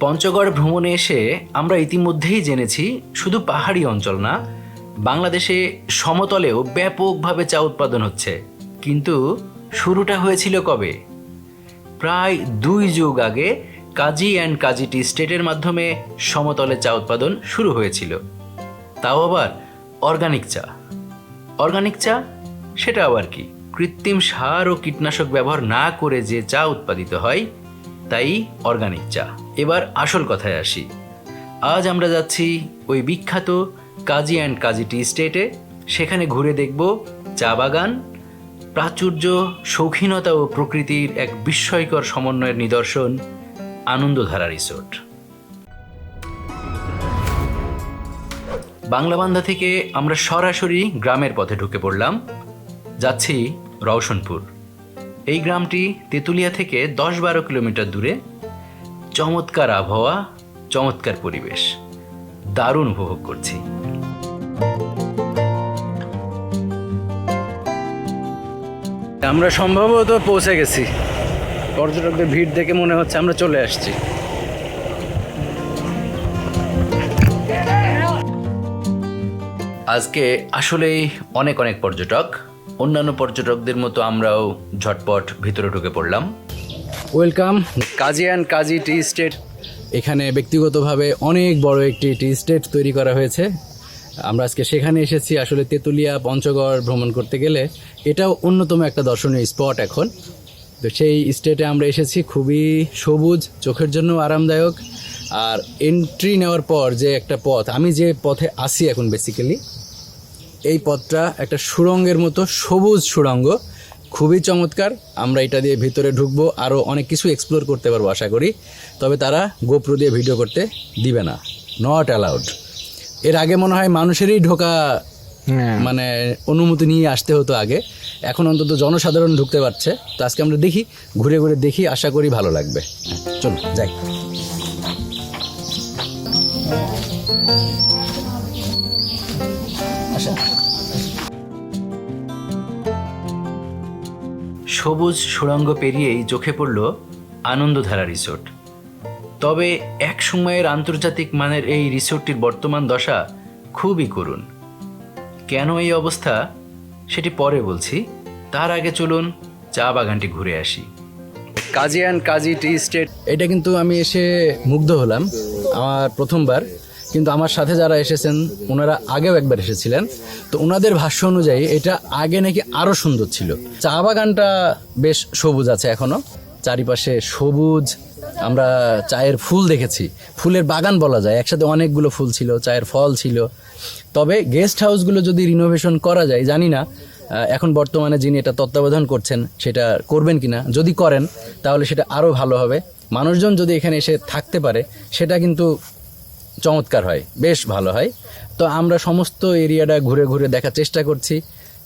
পঞ্চগড় ভ্রমণে এসে আমরা ইতিমধ্যেই জেনেছি, শুধু পাহাড়ি অঞ্চল না, বাংলাদেশে সমতলেও ব্যাপকভাবে চা উৎপাদন হচ্ছে। কিন্তু শুরুটা হয়েছিল কবে? প্রায় দুই যুগ আগে কাজী অ্যান্ড কাজী টি স্টেটের মাধ্যমে সমতলে চা উৎপাদন শুরু হয়েছিল। তাও আবার অর্গানিক চা। অর্গানিক চা? সেটা আবার কি? কৃত্রিম সার ও কীটনাশক ব্যবহার না করে যে চা উৎপাদিত হয় তাই অর্গানিক চা। এবার আসল কথায় আসি। আজ আমরা যাচ্ছি ওই বিখ্যাত কাজী অ্যান্ড কাজী টি স্টেটে। সেখানে ঘুরে দেখব চা বাগান, প্রাচুর্য, শৌখিনতা ও প্রকৃতির এক বিস্ময়কর সমন্বয়ের নিদর্শন, আনন্দধারা রিসোর্ট। বাংলাবান্ধা থেকে আমরা সরাসরি গ্রামের পথে ঢুকে পড়লাম। যাচ্ছি রওশনপুর। এই গ্রামটি তেঁতুলিয়া থেকে দশ বারো কিলোমিটার দূরে। চমৎকার আবহাওয়া, চমৎকার পরিবেশ। দারুণ উপভোগ করছি। আমরা সম্ভবত পৌঁছে গেছি। পর্যটকদের ভিড় দেখে মনে হচ্ছে আমরা চলে আসছি। আজকে আসলেই অনেক অনেক পর্যটক। অন্যান্য পর্যটকদের মতো আমরাও ঝটপট ভিতরে ঢুকে পড়লাম। Welcome Kazi and Kazi tea estate. এখানে ব্যক্তিগতভাবে অনেক বড় একটি টি স্টেট তৈরি করা হয়েছে। আমরা আজকে সেখানে এসেছি আসলে তেঁতুলিয়া পঞ্চগড় ভ্রমণ করতে গেলে। এটাও অন্যতম একটা দর্শনীয় স্পট এখন। তো সেই স্টেটে আমরা এসেছি খুবই সবুজ চোখের জন্য আরামদায়ক। আর এন্ট্রি নেওয়ার পর যে একটা পথ আমি যে পথে আসি এখন বেসিক্যালি এই পথটা একটা সুড়ঙ্গের মতো সবুজ সুড়ঙ্গ। খুবই চমৎকার। আমরা এটা দিয়ে ভিতরে ঢুকবো আরও অনেক কিছু এক্সপ্লোর করতে পারব আশা করি। তবে তারা গোপ্রো দিয়ে ভিডিও করতে দিবে না। নট অ্যালাউড এর আগে মনে হয় মানুষেরই ঢোকা মানে অনুমতি নিয়ে আসতে হতো আগে। এখন অন্তত জনসাধারণ ঢুকতে পারছে। তো আজকে আমরা দেখি ঘুরে ঘুরে দেখি আশা করি ভালো লাগবে। চলো যাই। আচ্ছা সবুজ সুড়ঙ্গ পেরিয়েই চোখে পড়ল আনন্দধারা রিসোর্ট। তবে এক সময়ের আন্তর্জাতিক মানের এই রিসোর্টটির বর্তমান দশা খুবই করুণ। কেন এই অবস্থা? সেটি পরে বলছি। তার আগে চলুন চা বাগানটি ঘুরে আসি। Kazi and Kazi tea estate. এটা কিন্তু আমি এসে মুগ্ধ হলাম। আমার প্রথমবার। কিন্তু আমার সাথে যারা এসেছেন, ওনারা আগেও একবার এসেছিলেন। তো ওনাদের ভাষ্য অনুযায়ী এটা আগে নাকি আরও সুন্দর ছিল। চা বাগানটা বেশ সবুজ আছে এখনও চারিপাশে সবুজ, আমরা চায়ের ফুল দেখেছি। ফুলের বাগান বলা যায়, একসাথে অনেকগুলো ফুল ছিল, চায়ের ফল ছিল। তবে গেস্ট হাউসগুলো যদি রিনোভেশন করা যায়, জানি না এখন বর্তমানে যিনি এটা তত্ত্বাবধান করছেন, সেটা করবেন কিনা। যদি করেন, তাহলে সেটা আরও ভালো হবে। মানুষজন যদি এখানে এসে থাকতে পারে, সেটা কিন্তু চমৎকার হয়, বেশ ভালো হয়। তো আমরা সমস্ত এরিয়াটা ঘুরে ঘুরে দেখার চেষ্টা করছি।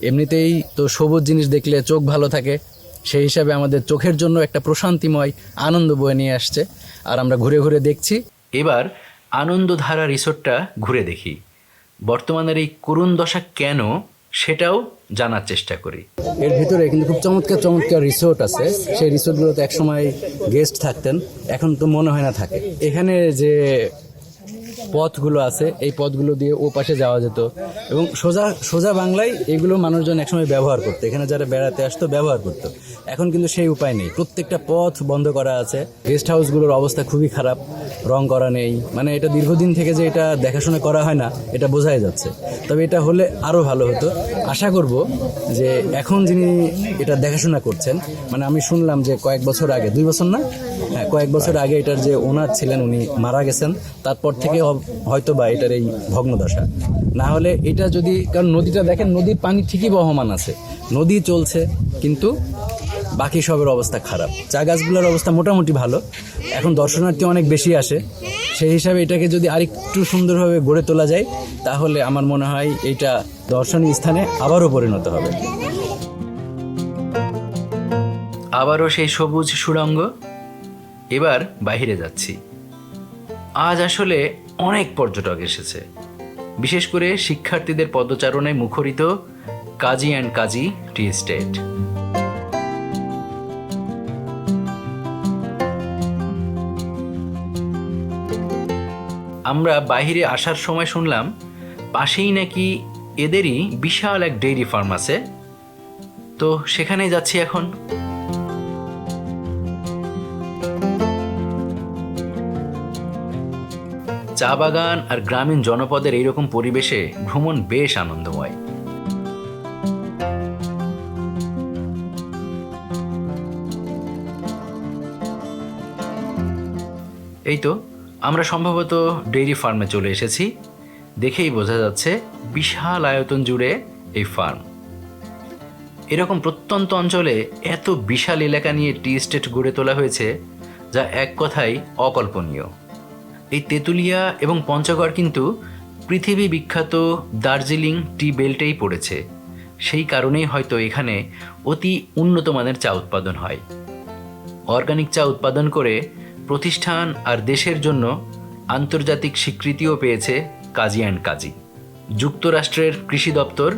এমনিতেই তো সবুজ জিনিস দেখলে চোখ ভালো থাকে। সেই হিসাবে আমাদের চোখের জন্য একটা প্রশান্তিময় আনন্দ বয়ে নিয়ে আসছে। আর আমরা ঘুরে ঘুরে দেখছি। এবার আনন্দধারা রিসোর্টটা ঘুরে দেখি। বর্তমানের এই করুণ দশা কেন সেটাও জানার চেষ্টা করি। এর ভিতরে কিন্তু খুব চমৎকার চমৎকার রিসোর্ট আছে। সেই রিসোর্টগুলোতে একসময় গেস্ট থাকতেন। এখন তো মনে হয় না থাকে। এখানে যে পথগুলো আছে, এই পথগুলো দিয়ে ও পাশে যাওয়া যেত। এবং সোজা সোজা বাংলায় এগুলো মানুষজন একসময় ব্যবহার করতো। এখানে যারা বেড়াতে আসতো, ব্যবহার করতো। এখন কিন্তু সেই উপায় নেই। প্রত্যেকটা পথ বন্ধ করা আছে। গেস্ট হাউসগুলোর অবস্থা খুবই খারাপ। রং করা নেই। মানে এটা দীর্ঘদিন থেকে যে এটা দেখাশোনা করা হয় না, এটা বোঝাই যাচ্ছে। তবে এটা হলে আরও ভালো হতো। আশা করব যে এখন যিনি এটা দেখাশোনা করছেন মানে আমি শুনলাম যে কয়েক বছর আগে, দুই বছর না? হ্যাঁ কয়েক বছর আগে এটার যে ওনার ছিলেন, উনি মারা গেছেন। তারপর থেকে হয়তো বা এটার এই ভগ্নদশা। না হলে এটা যদি, কারণ নদীটা দেখেন, নদীর পানি ঠিকই বহমান আছে। নদী চলছে, কিন্তু বাকি সবের অবস্থা খারাপ। চা গাছগুলোর অবস্থা মোটামুটি ভালো। এখন দর্শনার্থী অনেক বেশি আসে। সেই হিসাবে এটাকে যদি আরেকটু সুন্দরভাবে গড়ে তোলা যায়, তাহলে আমার মনে হয় এটা দর্শনীয় স্থানে আবারও পরিণত হবে। আবারও সেই সবুজ সুড়ঙ্গ। এবার বাইরে যাচ্ছি। আজ আসলে অনেক পর্যটক এসেছে। বিশেষ করে শিক্ষার্থীদের পদচারণায় মুখরিত কাজী অ্যান্ড কাজী টি স্টেট আমরা বাহিরে আসার সময় শুনলাম, পাশেই নাকি এদেরই বিশাল এক ডেইরি ফার্ম আছে। তো সেখানেই যাচ্ছি এখন। চা বাগান আর গ্রামীণ জনপদের এইরকম পরিবেশে ভ্রমণ বেশ আনন্দময়। এই তো, আমরা সম্ভবত ডেইরি ফার্মে চলে এসেছি। দেখেই বোঝা যাচ্ছে বিশাল আয়তন জুড়ে এই ফার্ম। এরকম প্রত্যন্ত অঞ্চলে এত বিশাল এলাকা নিয়ে টি এস্টেট গড়ে তোলা হয়েছে, যা এক কথায় অকল্পনীয়। এই তেঁতুলিয়া এবং পঞ্চগড় কিন্তু পৃথিবী বিখ্যাত দার্জিলিং টি বেল্টেই পড়েছে। সেই কারণেই হয়তো এখানে অতি উন্নত মানের চা উৎপাদন হয়। অর্গানিক চা উৎপাদন করে প্রতিষ্ঠান আর দেশের জন্য আন্তর্জাতিক স্বীকৃতিও পেয়েছে কাজী অ্যান্ড কাজী। যুক্তরাষ্ট্রের কৃষি দপ্তর,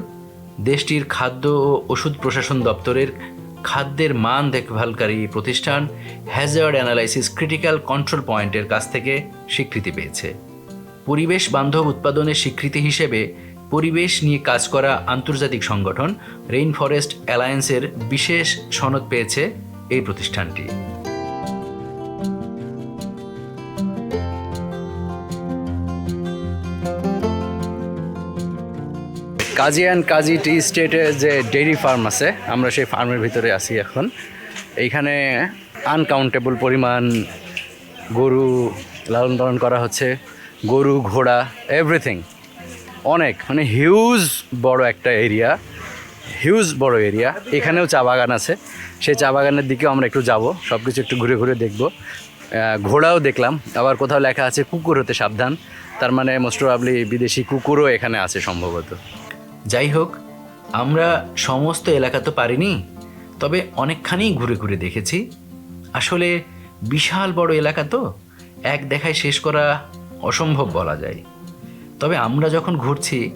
দেশটির খাদ্য ও ওষুধ প্রশাসন দপ্তরের খাদ্যের মান দেখভালকারী প্রতিষ্ঠান হ্যাজার্ড অ্যানালাইসিস ক্রিটিক্যাল কন্ট্রোল পয়েন্টের কাছ থেকে স্বীকৃতি পেয়েছে। পরিবেশ বান্ধব উৎপাদনের স্বীকৃতি হিসেবে পরিবেশ নিয়ে কাজ করা আন্তর্জাতিক সংগঠন রেইন ফরেস্ট অ্যালায়েন্সের বিশেষ সনদ পেয়েছে এই প্রতিষ্ঠানটি। কাজী অ্যান্ড কাজী টি স্টেটে যে ডেইরি ফার্ম আছে, আমরা সেই ফার্মের ভিতরে আছি এখন। এইখানে আনকাউন্টেবল পরিমাণ গরু লালন পালন করা হচ্ছে, গরু, ঘোড়া এভরিথিং অনেক মানে হিউজ বড় একটা এরিয়া হিউজ বড় এরিয়া এখানেও চা বাগান আছে। সেই চা বাগানের দিকেও আমরা একটু যাব সব কিছু একটু ঘুরে ঘুরে দেখব। ঘোড়াও দেখলাম, আবার কোথাও লেখা আছে কুকুর হতে সাবধান। তার মানে মোস্ট প্রবাবলি বিদেশি কুকুরও এখানে আছে সম্ভবত। যাই হোক, আমরা সমস্ত এলাকা তো পারিনি, তবে অনেকখানি ঘুরে ঘুরে দেখেছি। আসলে বিশাল বড় এলাকা তো, এক দেখায় শেষ করা অসম্ভব বলা যায়। তবে আমরা যখন ঘুরছি,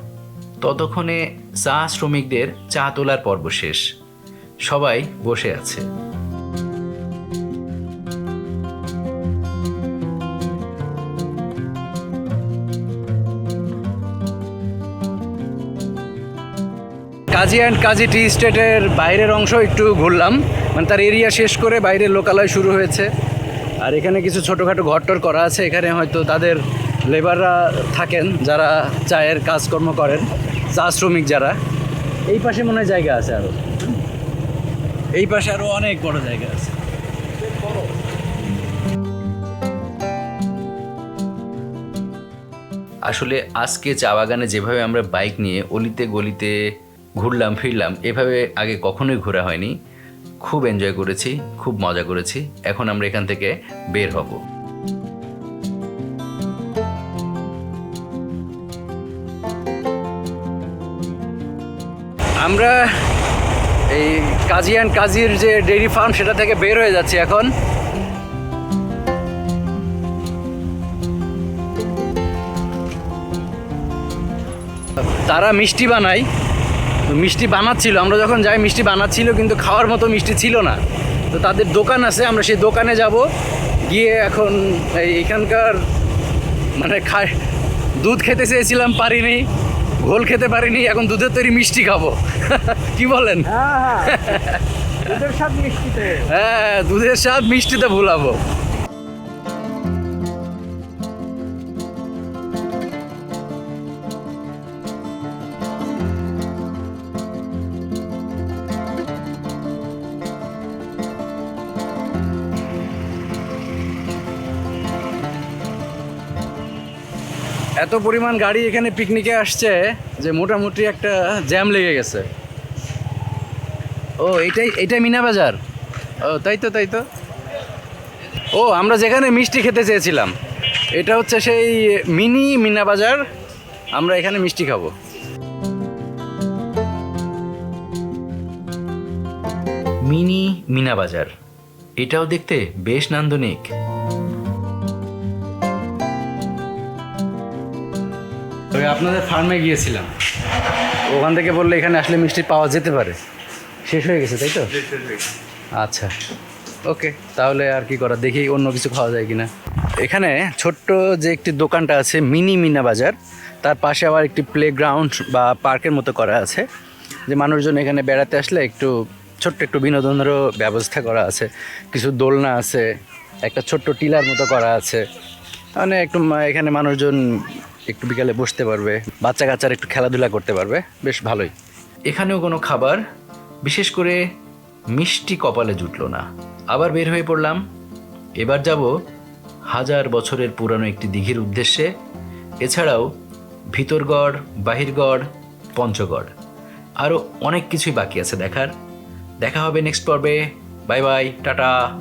ততক্ষণে চা শ্রমিকদের চা তোলার পর্ব শেষ। সবাই বসে আছে। কাজী অ্যান্ড কাজী টি স্টেটের বাইরের অংশ একটু ঘুরলাম। মানে তার এরিয়া শেষ করে বাইরের লোকালয় শুরু হয়েছে। আর এখানে কিছু ছোটোখাটো ঘরটর করা আছে। এখানে হয়তো তাদের লেবাররা থাকেন, যারা চায়ের কাজকর্ম করেন, চা শ্রমিক যারা। এই পাশে মনে হয় জায়গা আছে আরও এই পাশে আরও অনেক বড় জায়গা আছে। আসলে আজকে চা বাগানে যেভাবে আমরা বাইক নিয়ে অলিতে গলিতে ঘুরলাম, ফিরলাম। এভাবে আগে কখনোই ঘোরা হয়নি। খুব এনজয় করেছি, খুব মজা করেছি। এখন আমরা এখান থেকে বের হব। আমরা এই কাজী অ্যান্ড কাজীর যে ডেইরি ফার্ম, সেটা থেকে বের হয়ে যাচ্ছি এখন। তারা মিষ্টি বানায়। মিষ্টি বানাচ্ছিল আমরা যখন যাই মিষ্টি বানাচ্ছিল কিন্তু খাওয়ার মতো মিষ্টি ছিল না। তো তাদের দোকান আছে আমরা সেই দোকানে যাব গিয়ে এখন এই এখানকার মানে খায় দুধ খেতে চেয়েছিলাম পারিনি ঘোল খেতে পারিনি এখন দুধের তৈরি মিষ্টি খাব। কি বলেন? হ্যাঁ হ্যাঁ দুধের স্বাদ মিষ্টিতে। হ্যাঁ দুধের স্বাদ মিষ্টিতে ভুলাবো। এত পরিমাণ গাড়ি এখানে পিকনিকে আসছে যে মোটামুটি একটা জ্যাম লেগে গেছে। ও, এটাই এটাই মিনা বাজার? ও, তাই তো তাই তো। ও, আমরা যেখানে মিষ্টি খেতে চেয়েছিলাম, এটা হচ্ছে সেই মিনি মিনা বাজার, আমরা এখানে মিষ্টি খাব। মিনি মিনা বাজার, এটাও দেখতে বেশ নান্দনিক। তবে আপনাদের ফার্মে গিয়েছিলাম। ওখান থেকে বললে এখানে আসলে মিষ্টি পাওয়া যেতে পারে। শেষ হয়ে গেছে তাই তো? আচ্ছা। ওকে তাহলে আর কি করা দেখি অন্য কিছু খাওয়া যায় কিনা। এখানে ছোট্ট যে একটি দোকানটা আছে মিনি মিনা বাজার তার পাশে আবার একটি প্লেগ্রাউন্ড বা পার্কের মতো করা আছে যে মানুষজন এখানে বেড়াতে আসলে একটু ছোট্ট একটু বিনোদনেরও ব্যবস্থা করা আছে। কিছু দোলনা আছে একটা ছোট্ট টিলার মতো করা আছে। মানে একটু এখানে মানুষজন একটু বিকালে বসতে পারবে বাচ্চা কাচ্চারা একটু খেলাধুলা করতে পারবে, বেশ ভালোই। এখানেও কোনো খাবার, বিশেষ করে মিষ্টি কপালে জুটলো না। আবার বের হয়ে পড়লাম। এবার যাব হাজার বছরের পুরানো একটি দিঘির উদ্দেশ্যে, এছাড়াও ভিতরগড়, বাহিরগড়, পঞ্চগড়। আরও অনেক কিছুই বাকি আছে দেখার। দেখা হবে নেক্সট পর্বে। Bye bye, tata.